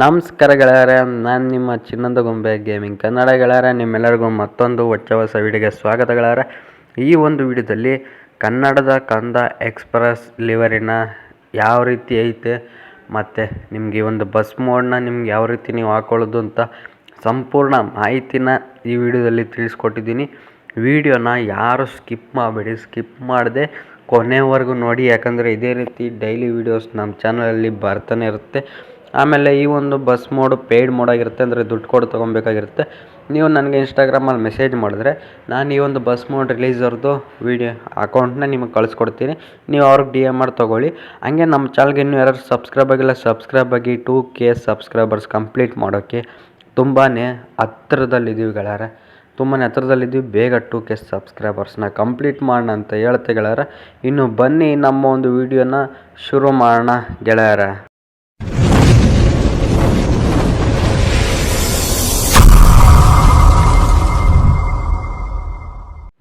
ನಮಸ್ಕಾರ ಗೆಳೆಯರೆ, ನಾನು ನಿಮ್ಮ ಚಿನ್ನದ ಗೊಂಬೆ ಗೇಮಿಂಗ್ ಕನ್ನಡ ಗೆಳೆಯರೆ, ನಿಮ್ಮೆಲ್ಲರಿಗೂ ಮತ್ತೊಂದು ಹೊಚ್ಚ ಹೊಸ ವೀಡಿಯೋಗೆ ಸ್ವಾಗತ ಗೆಳೆಯರೆ. ಈ ಒಂದು ವಿಡಿಯೋದಲ್ಲಿ ಕನ್ನಡದ ಕಂದ ಎಕ್ಸ್ಪ್ರೆಸ್ ಲಿವರಿನ ಯಾವ ರೀತಿ ಐತೆ, ಮತ್ತು ನಿಮಗೆ ಒಂದು ಬಸ್ ಮೋಡ್ನ ನಿಮ್ಗೆ ಯಾವ ರೀತಿ ನೀವು ಹಾಕೊಳ್ಳೋದು ಅಂತ ಸಂಪೂರ್ಣ ಮಾಹಿತಿನ ಈ ವಿಡಿಯೋದಲ್ಲಿ ತಿಳಿಸ್ಕೊಟ್ಟಿದ್ದೀನಿ. ವಿಡಿಯೋನ ಯಾರು ಸ್ಕಿಪ್ ಮಾಡಬೇಡಿ, ಸ್ಕಿಪ್ ಮಾಡದೆ ಕೊನೆವರೆಗೂ ನೋಡಿ, ಯಾಕಂದರೆ ಇದೇ ರೀತಿ ಡೈಲಿ ವೀಡಿಯೋಸ್ ನಮ್ಮ ಚಾನಲಲ್ಲಿ ಬರ್ತಾನೆ ಇರುತ್ತೆ. ಆಮೇಲೆ ಈ ಒಂದು ಬಸ್ ಮೋಡ್ ಪೇಯ್ಡ್ ಮೋಡ್ ಆಗಿರುತ್ತೆ, ಅಂದರೆ ದುಡ್ಡು ಕೊಡು ತೊಗೊಬೇಕಾಗಿರುತ್ತೆ ನೀವು ನನಗೆ ಇನ್ಸ್ಟಾಗ್ರಾಮಲ್ಲಿ ಮೆಸೇಜ್ ಮಾಡಿದ್ರೆ, ನಾನು ಈ ಒಂದು ಬಸ್ ಮೋಡ್ ರಿಲೀಸ್ ಅವ್ರದ್ದು ವೀಡಿಯೋ ಅಕೌಂಟ್ನ ನಿಮಗೆ ಕಳಿಸ್ಕೊಡ್ತೀನಿ. ನೀವು ಅವ್ರಿಗೆ ಡಿ ಎಂ ಆರ್ ತೊಗೊಳ್ಳಿ. ಹಂಗೆ ನಮ್ಮ ಚಾನಲ್ಗೆ ಇನ್ನೂ ಯಾರು ಸಬ್ಸ್ಕ್ರೈಬ್ ಆಗಿಲ್ಲ ಸಬ್ಸ್ಕ್ರೈಬ್ ಆಗಿ ಟೂ ಕೆ ಸಬ್ಸ್ಕ್ರೈಬರ್ಸ್ ಕಂಪ್ಲೀಟ್ ಮಾಡೋಕ್ಕೆ ತುಂಬಾ ಹತ್ತಿರದಲ್ಲಿದ್ದೀವಿ ಗೆಳೆಯರೆ ತುಂಬಾ ಹತ್ತಿರದಲ್ಲಿದ್ದೀವಿ ಬೇಗ ಟೂ ಕೆ ಸಬ್ಸ್ಕ್ರೈಬರ್ಸ್ನ ಕಂಪ್ಲೀಟ್ ಮಾಡೋಣ ಅಂತ ಹೇಳ್ತೆ ಗೆಳೆಯರೆ ಇನ್ನು ಬನ್ನಿ ನಮ್ಮ ಒಂದು ವಿಡಿಯೋನ ಶುರು ಮಾಡೋಣ ಗೆಳೆಯರೆ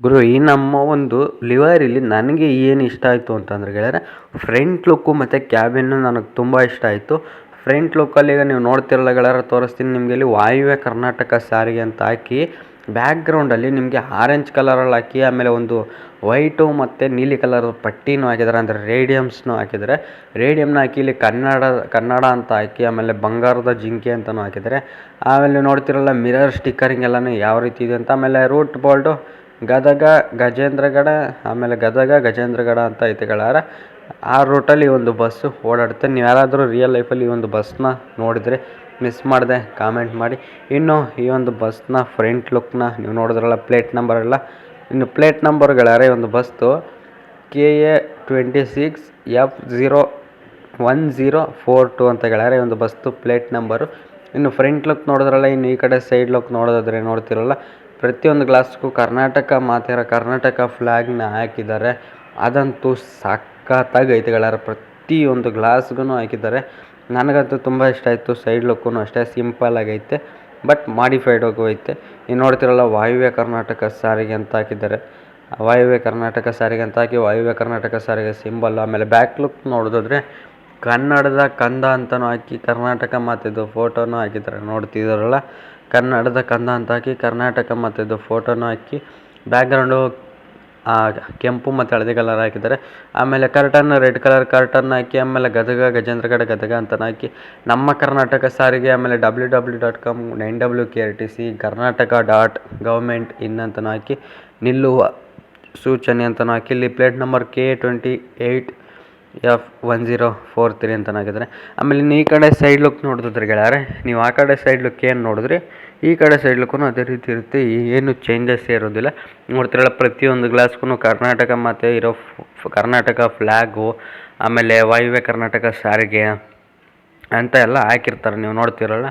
ಗುರು, ಈ ನಮ್ಮ ಒಂದು ಲಿವರಿಲಿ ನನಗೆ ಏನು ಇಷ್ಟ ಆಯಿತು ಅಂತಂದ್ರೆ ಗೆಳೆಯರೆ ಫ್ರಂಟ್ ಲುಕ್ಕು ಮತ್ತು ಕ್ಯಾಬಿನ್ನು ನನಗೆ ತುಂಬ ಇಷ್ಟ ಆಯಿತು. ಫ್ರಂಟ್ ಲುಕ್ಕಲ್ಲಿ ಈಗ ನೀವು ನೋಡ್ತಿರಲ್ಲ ಗೆಳೆಯರೆ, ತೋರಿಸ್ತೀನಿ ನಿಮಗೆ ಇಲ್ಲಿ ವಾಯುವ್ಯ ಕರ್ನಾಟಕ ಸಾರಿಗೆ ಅಂತ ಹಾಕಿ ಬ್ಯಾಕ್ಗ್ರೌಂಡಲ್ಲಿ ನಿಮಗೆ ಆರೆಂಜ್ ಕಲರಲ್ಲಿ ಹಾಕಿ, ಆಮೇಲೆ ಒಂದು ವೈಟು ಮತ್ತು ನೀಲಿ ಕಲರ್ ಪಟ್ಟಿನೂ ಹಾಕಿದ್ದಾರೆ, ಅಂದರೆ ರೇಡಿಯಮ್ಸ್ನೂ ಹಾಕಿದ್ದಾರೆ. ರೇಡಿಯಮ್ನ ಹಾಕಿ ಇಲ್ಲಿ ಕನ್ನಡ ಕನ್ನಡ ಅಂತ ಹಾಕಿ, ಆಮೇಲೆ ಬಂಗಾರದ ಜಿಂಕೆ ಅಂತಲೂ ಹಾಕಿದ್ದಾರೆ. ಆಮೇಲೆ ನೋಡ್ತಿರಲ್ಲ ಮಿರರ್ ಸ್ಟಿಕ್ಕರಿಂಗ್ ಎಲ್ಲನೂ ಯಾವ ರೀತಿ ಇದೆ ಅಂತ, ಆಮೇಲೆ ರೂಟ್ ಬೋಲ್ಡು ಗದಗ, ಗಜೇಂದ್ರಗಡ, ಆಮೇಲೆ ಗದಗ, ಗಜೇಂದ್ರಗಡ ಅಂತ ಐತೆ ಗಳಾರ ಆ ರೂಟಲ್ಲಿ ಒಂದು ಬಸ್ಸು ಓಡಾಡುತ್ತೆ. ನೀವು ಯಾರಾದರೂ ರಿಯಲ್ ಲೈಫಲ್ಲಿ ಈ ಒಂದು ಬಸ್ನ ನೋಡಿದರೆ ಮಿಸ್ ಮಾಡಿದೆ ಕಾಮೆಂಟ್ ಮಾಡಿ. ಇನ್ನು ಈ ಒಂದು ಬಸ್ನ ಫ್ರಂಟ್ ಲುಕ್ನ ನೀವು ನೋಡಿದ್ರಲ್ಲ ಪ್ಲೇಟ್ ನಂಬರ್ ಎಲ್ಲ. ಇನ್ನು ಪ್ಲೇಟ್ ನಂಬರ್ ಗೆಳೆಯರೆ ಈ ಒಂದು bus K A twenty six F zero one zero four two ಅಂತ ಗಳಾರ ಈ ಒಂದು ಬಸ್ದು ಪ್ಲೇಟ್ ನಂಬರು ಇನ್ನು ಫ್ರಂಟ್ ಲುಕ್ ನೋಡಿದ್ರಲ್ಲ, ಇನ್ನು ಈ ಕಡೆ ಸೈಡ್ ಲುಕ್ ನೋಡೋದಾದರೆ ನೋಡ್ತಿರಲ್ಲ. ಪ್ರತಿಯೊಂದು ಗ್ಲಾಸ್ಗೂ ಕರ್ನಾಟಕ ಮಾತಿರೋ, ಕರ್ನಾಟಕ ಫ್ಲ್ಯಾಗ್ನ ಹಾಕಿದ್ದಾರೆ. ಅದಂತೂ ಸಖತ್ತಾಗಿ ಐತೆ ಗೆಳೆಯರ ಪ್ರತಿಯೊಂದು ಗ್ಲಾಸ್ಗೂ ಹಾಕಿದ್ದಾರೆ. ನನಗಂತೂ ತುಂಬ ಇಷ್ಟ ಆಯಿತು. ಸೈಡ್ ಲುಕ್ಕೂ ಅಷ್ಟೇ ಸಿಂಪಲ್ ಆಗೈತೆ ಬಟ್ ಮಾಡಿಫೈಡ್ ಹೋಗು ಐತೆ. ನೀವು ನೋಡ್ತಿರಲ್ಲ, ವಾಯುವ್ಯ ಕರ್ನಾಟಕ ಸಾರಿಗೆ ಅಂತ ಹಾಕಿದ್ದಾರೆ. ವಾಯುವ್ಯ ಕರ್ನಾಟಕ ಸಾರಿಗೆ ಅಂತ ಹಾಕಿ ವಾಯುವ್ಯ ಕರ್ನಾಟಕ ಸಾರಿಗೆ ಸಿಂಬಲ್ ಆಮೇಲೆ ಬ್ಯಾಕ್ ಲುಕ್ ನೋಡೋದಾದ್ರೆ, ಕನ್ನಡದ ಕಂದ ಅಂತಲೂ ಹಾಕಿ ಕರ್ನಾಟಕ ಮಾತಿದ್ದು ಫೋಟೋನೂ ಹಾಕಿದ್ದಾರೆ. ನೋಡ್ತಿದ್ದಾರಲ್ಲ ಕನ್ನಡದ ಕಂದ ಅಂತ ಹಾಕಿ ಕರ್ನಾಟಕ ಮಾತಿದ್ದು ಫೋಟೋನು ಹಾಕಿ ಬ್ಯಾಕ್ಗ್ರೌಂಡು ಕೆಂಪು ಮತ್ತು ಹಳದಿ ಕಲರ್ ಹಾಕಿದ್ದಾರೆ. ಆಮೇಲೆ ಕರ್ಟನ್ ರೆಡ್ ಕಲರ್ ಕರ್ಟನ್ ಹಾಕಿ, ಆಮೇಲೆ ಗದಗ ಗಜೇಂದ್ರಗಡ ಗದಗ ಅಂತ ಹಾಕಿ ನಮ್ಮ ಕರ್ನಾಟಕ ಸಾರಿಗೆ, ಆಮೇಲೆ W W dot com nine W K R T C Karnataka dot government in ಅಂತ ಹಾಕಿ ನಿಲ್ಲುವ ಸೂಚನೆ ಅಂತಲೂ ಹಾಕಿ ಇಲ್ಲಿ plate number K twenty eight F one zero four three ಅಂತ ಆಮೇಲೆ ಇನ್ನು ಈ ಕಡೆ ಸೈಡ್ ಲುಕ್ ನೋಡಿದ್ರೆ ಗೆಳೆಯರೆ, ನೀವು ಆ ಕಡೆ ಸೈಡ್ ಲುಕ್ ಏನು ನೋಡಿದ್ರಿ? ಈ ಕಡೆ ಸೈಡ್ ಲುಕ್ಕೂ ಅದೇ ರೀತಿ ಇರುತ್ತೆ ಏನು ಚೇಂಜಸ್ ಇರೋದಿಲ್ಲ. ನೋಡ್ತಿರಲ್ಲ, ಪ್ರತಿಯೊಂದು ಗ್ಲಾಸ್ಗೂ ಕರ್ನಾಟಕ ಮತ್ತು ಇರೋ ಕರ್ನಾಟಕ ಫ್ಲ್ಯಾಗು ಆಮೇಲೆ ವಾಯುವ್ಯ ಕರ್ನಾಟಕ ಸಾರಿಗೆ ಅಂತ ಎಲ್ಲ ಹಾಕಿರ್ತಾರೆ. ನೀವು ನೋಡ್ತಿರಲ್ಲ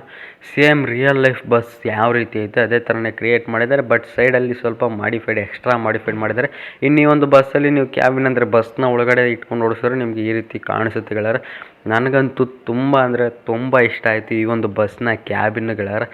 ಸೇಮ್ ರಿಯಲ್ ಲೈಫ್ ಬಸ್ ಯಾವ ರೀತಿ ಐತೆ, ಅದೇ ಥರನೇ ಕ್ರಿಯೇಟ್ ಮಾಡಿದ್ದಾರೆ. ಬಟ್ ಸೈಡಲ್ಲಿ ಸ್ವಲ್ಪ ಮಾಡಿಫೈಡ್ ಎಕ್ಸ್ಟ್ರಾ ಮಾಡಿಫೈಡ್ ಮಾಡಿದ್ದಾರೆ. ಇನ್ನು ಈ ಒಂದು ಬಸ್ಸಲ್ಲಿ ನೀವು ಕ್ಯಾಬಿನ್ ಅಂದರೆ ಬಸ್ನ ಒಳಗಡೆ ಇಟ್ಕೊಂಡು ಓಡಿಸಿದ್ರೆ ನಿಮಗೆ ಈ ರೀತಿ ಕಾಣಿಸುತ್ತೆ ಗೆಳೆಯರೆ. ನನಗಂತೂ ತುಂಬ ಅಂದರೆ ತುಂಬ ಇಷ್ಟ ಆಯಿತು ಈ ಒಂದು ಬಸ್ನ ಕ್ಯಾಬಿನ್ ಗೆಳೆಯರೆ.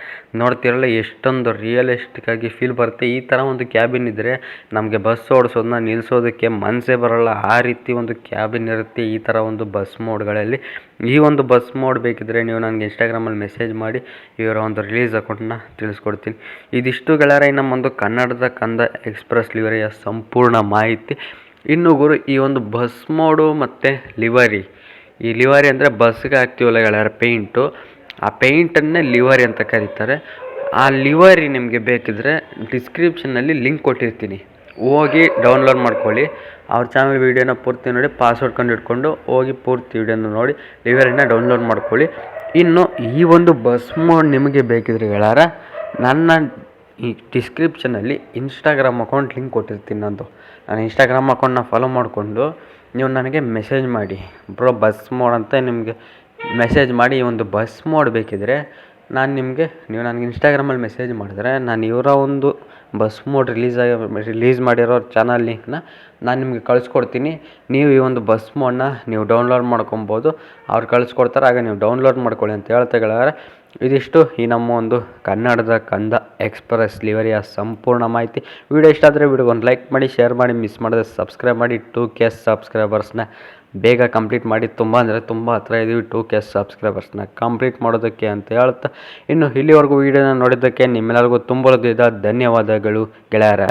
ನೋಡ್ತಿರಲ್ಲ ಎಷ್ಟೊಂದು ರಿಯಲಿಸ್ಟಿಕ್ ಆಗಿ ಫೀಲ್ ಬರುತ್ತೆ. ಈ ಥರ ಒಂದು ಕ್ಯಾಬಿನ್ ಇದ್ದರೆ ನಮಗೆ ಬಸ್ ಓಡಿಸೋದನ್ನ ನಿಲ್ಲಿಸೋದಕ್ಕೆ ಮನಸ್ಸೇ ಬರೋಲ್ಲ. ಆ ರೀತಿ ಒಂದು ಕ್ಯಾಬಿನ್ ಇರುತ್ತೆ ಈ ಥರ ಒಂದು ಬಸ್ ಮೋಡ್ಗಳಲ್ಲಿ ಈ ಒಂದು ಬಸ್ ಮೋಡ್ ಬೇಕಿದ್ದರೆ ನೀವು ನನಗೆ ಇನ್ಸ್ಟಾಗ್ರಾಮಲ್ಲಿ ಮೆಸೇಜ್ ಮಾಡಿ, ಇವರ ಒಂದು ರಿಲೀಸ್ ಅಕೌಂಟನ್ನ ತಿಳಿಸ್ಕೊಡ್ತೀನಿ. ಇದಿಷ್ಟು ಗೆಳೆಯರ ನಮ್ಮೊಂದು ಕನ್ನಡದ ಕಂದ ಎಕ್ಸ್ಪ್ರೆಸ್ ಲಿವರಿಯ ಸಂಪೂರ್ಣ ಮಾಹಿತಿ. ಇನ್ನು ಗುರು, ಈ ಒಂದು ಬಸ್ ಮೋಡು ಮತ್ತು ಲಿವರಿ ಈ ಲಿವರಿ ಅಂದರೆ ಬಸ್ಗೆ ಹಾಕ್ತೀವಲ್ಲ ಗೆಳೆಯರ ಪೇಂಟು ಆ ಪೇಂಟನ್ನೇ ಲಿವರಿ ಅಂತ ಕರೀತಾರೆ. ಆ ಲಿವರಿ ನಿಮಗೆ ಬೇಕಿದ್ರೆ ಡಿಸ್ಕ್ರಿಪ್ಷನ್ನಲ್ಲಿ ಲಿಂಕ್ ಕೊಟ್ಟಿರ್ತೀನಿ. ಹೋಗಿ ಡೌನ್ಲೋಡ್ ಮಾಡ್ಕೊಳ್ಳಿ. ಅವ್ರ ಚಾನಲ್ ವೀಡಿಯೋನ ಪೂರ್ತಿ ನೋಡಿ ಪಾಸ್ವರ್ಡ್ ಕಂಡು ಹಿಡ್ಕೊಂಡು ಹೋಗಿ ಪೂರ್ತಿ ವೀಡಿಯೋನ ನೋಡಿ ಲಿವರಿನ ಡೌನ್ಲೋಡ್ ಮಾಡ್ಕೊಳ್ಳಿ. ಇನ್ನು ಈ ಒಂದು ಬಸ್ ಮೋಡ್ ನಿಮಗೆ ಬೇಕಿದ್ರೆ ಹೇಳಾರ, ನನ್ನ ಈ ಡಿಸ್ಕ್ರಿಪ್ಷನಲ್ಲಿ ಇನ್ಸ್ಟಾಗ್ರಾಮ್ ಅಕೌಂಟ್ ಲಿಂಕ್ ಕೊಟ್ಟಿರ್ತೀನಿ ನಂದು ನಾನು ಇನ್ಸ್ಟಾಗ್ರಾಮ್ ಅಕೌಂಟ್ನ ಫಾಲೋ ಮಾಡಿಕೊಂಡು ನೀವು ನನಗೆ ಮೆಸೇಜ್ ಮಾಡಿ. ಬ್ರೋ ಬಸ್ ಮೋಡ್ ಅಂತ ನಿಮಗೆ ಮೆಸೇಜ್ ಮಾಡಿ, ಈ ಒಂದು ಬಸ್ ಮೋಡ್ ಬೇಕಿದ್ರೆ, ನಾನು ನಿಮಗೆ, ನೀವು ನನಗೆ ಇನ್ಸ್ಟಾಗ್ರಾಮಲ್ಲಿ ಮೆಸೇಜ್ ಮಾಡಿದ್ರೆ, ನಾನು ಇವರ ಒಂದು ಬಸ್ ಮೋಡ್ ರಿಲೀಸ್ ಆಗಿ ರಿಲೀಸ್ ಮಾಡಿರೋ ಚಾನಲ್ ಲಿಂಕ್ನ ನಾನು ನಿಮಗೆ ಕಳಿಸ್ಕೊಡ್ತೀನಿ. ನೀವು ಈ ಒಂದು ಬಸ್ ಮೋಡನ್ನ ನೀವು ಡೌನ್ಲೋಡ್ ಮಾಡ್ಕೊಬೋದು. ಅವ್ರು ಕಳಿಸ್ಕೊಡ್ತಾರೆ ಆಗ ನೀವು ಡೌನ್ಲೋಡ್ ಮಾಡ್ಕೊಳ್ಳಿ ಅಂತ ಹೇಳ್ತಾ ಇದಿಷ್ಟು ಈ ನಮ್ಮ ಒಂದು ಕನ್ನಡದ ಕಂದ ಎಕ್ಸ್ಪ್ರೆಸ್ ಲಿವರಿಯ ಸಂಪೂರ್ಣ ಮಾಹಿತಿ. ವಿಡಿಯೋ ಇಷ್ಟ ಆದರೆ ವಿಡಿಯೋಗೆ ಒಂದು ಲೈಕ್ ಮಾಡಿ ಶೇರ್ ಮಾಡಿ ಮಿಸ್ ಮಾಡಿದ್ರೆ ಸಬ್ಸ್ಕ್ರೈಬ್ ಮಾಡಿ. ಟೂ ಕೆ ಸಬ್ಸ್ಕ್ರೈಬರ್ಸ್ನ ಬೇಗ ಕಂಪ್ಲೀಟ್ ಮಾಡಿ ತುಂಬ ಅಂದರೆ ತುಂಬ ಹತ್ರ ಇದೀವಿ ಟು ಕೆ ಸಬ್ಸ್ಕ್ರೈಬರ್ಸ್ನ ಕಂಪ್ಲೀಟ್ ಮಾಡೋದಕ್ಕೆ ಅಂತ ಹೇಳ್ತಾ ಇನ್ನು ಇಲ್ಲಿವರೆಗೂ ವೀಡಿಯೋನ ನೋಡಿದ್ದಕ್ಕೆ ನಿಮ್ಮೆಲ್ಲರಿಗೂ ತುಂಬ ಧನ್ಯವಾದಗಳು ಗೆಳೆಯರ.